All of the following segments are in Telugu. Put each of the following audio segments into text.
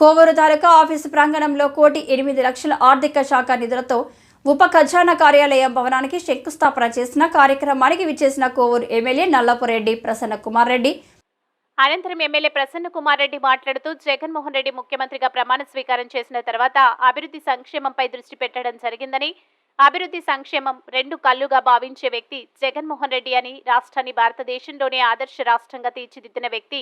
కోవూరు తాలూకా ఆఫీసు ప్రాంగణంలో కోటి ఎనిమిది లక్షల ఆర్థిక శాఖ నిధులతో ఉప ఖజానా కార్యాలయ భవనానికి శంకుస్థాపన చేసిన కార్యక్రమానికి విచ్చేసిన కోవూరు ఎమ్మెల్యే నల్లపురెడ్డి ప్రసన్న కుమార్ రెడ్డి అనంతరం ఎమ్మెల్యే ప్రసన్న కుమార్ రెడ్డి మాట్లాడుతూ జగన్మోహన్ రెడ్డి ముఖ్యమంత్రిగా ప్రమాణ స్వీకారం చేసిన తర్వాత అభివృద్ధి సంక్షేమంపై దృష్టి పెట్టడం జరిగిందని అభివృద్ధి సంక్షేమం రెండు కళ్ళుగా భావించే వ్యక్తి జగన్మోహన్ రెడ్డి అని రాష్ట్రాన్ని భారతదేశంలోనే ఆదర్శ రాష్ట్రంగా తీర్చిదిద్దిన వ్యక్తి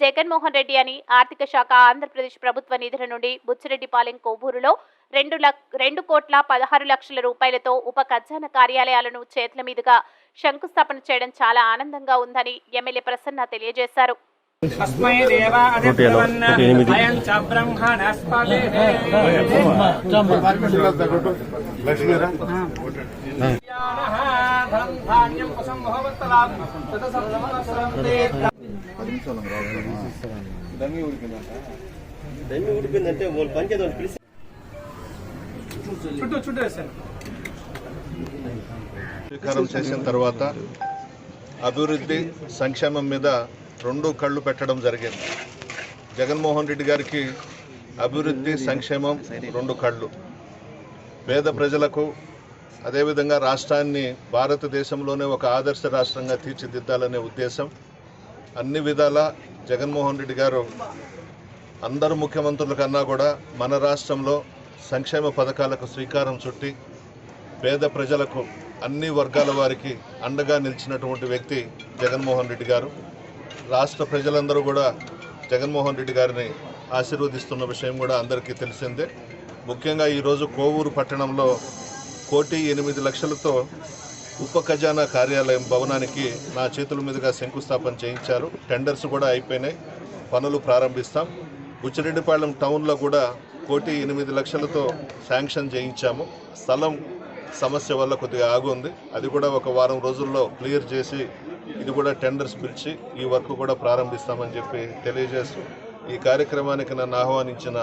జగన్మోహన్ రెడ్డి అని ఆర్థిక శాఖ ఆంధ్రప్రదేశ్ ప్రభుత్వ నిధుల నుండి బుచ్చిరెడ్డిపాలెం కొవ్వూరులో రెండు లక్ రెండు కోట్ల పదహారు లక్షల రూపాయలతో ఉప ఖజానా కార్యాలయాలను చేతుల మీదుగా శంకుస్థాపన చేయడం చాలా ఆనందంగా ఉందని ఎమ్మెల్యే ప్రసన్న తెలియజేశారు. తస్మై దేవా అయం చ ధాన్యం తత ఉడికిందంటే వాళ్ళు పంచేది పిలిచి చుట్టూ చుట్టూ వేశారు. స్వీకారం చేసిన తర్వాత అభివృద్ధి సంక్షేమం మీద రెండు కళ్ళు పెట్టడం జరిగింది. జగన్మోహన్ రెడ్డి గారికి అభివృద్ధి సంక్షేమం రెండు కళ్ళు. పేద ప్రజలకు అదేవిధంగా రాష్ట్రాన్ని భారతదేశంలోనే ఒక ఆదర్శ రాష్ట్రంగా తీర్చిదిద్దాలనే ఉద్దేశం. అన్ని విధాల జగన్మోహన్ రెడ్డి గారు అందరు ముఖ్యమంత్రుల కన్నా కూడా మన రాష్ట్రంలో సంక్షేమ పథకాలకు శ్రీకారం చుట్టి పేద ప్రజలకు అన్ని వర్గాల వారికి అండగా నిలిచినటువంటి వ్యక్తి జగన్మోహన్ రెడ్డి గారు. రాష్ట్ర ప్రజలందరూ కూడా జగన్మోహన్ రెడ్డి గారిని ఆశీర్వదిస్తున్న విషయం కూడా అందరికీ తెలిసిందే. ముఖ్యంగా ఈరోజు కోవూరు పట్టణంలో కోటి ఎనిమిది లక్షలతో ఉప ఖజానా కార్యాలయం భవనానికి నా చేతుల మీదుగా శంకుస్థాపన చేయించారు. టెండర్స్ కూడా అయిపోయినాయి. పనులు ప్రారంభిస్తాం. బుచ్చిరెడ్డిపాళెం టౌన్లో కూడా కోటి ఎనిమిది లక్షలతో శాంక్షన్ చేయించాము. స్థలం సమస్య వల్ల కొద్దిగా ఆగుంది. అది కూడా ఒక వారం రోజుల్లో క్లియర్ చేసి ఇది కూడా టెండర్స్ పిలిచి ఈ వర్క్ కూడా ప్రారంభిస్తామని చెప్పి తెలియజేస్తూ ఈ కార్యక్రమానికి నన్ను ఆహ్వానించిన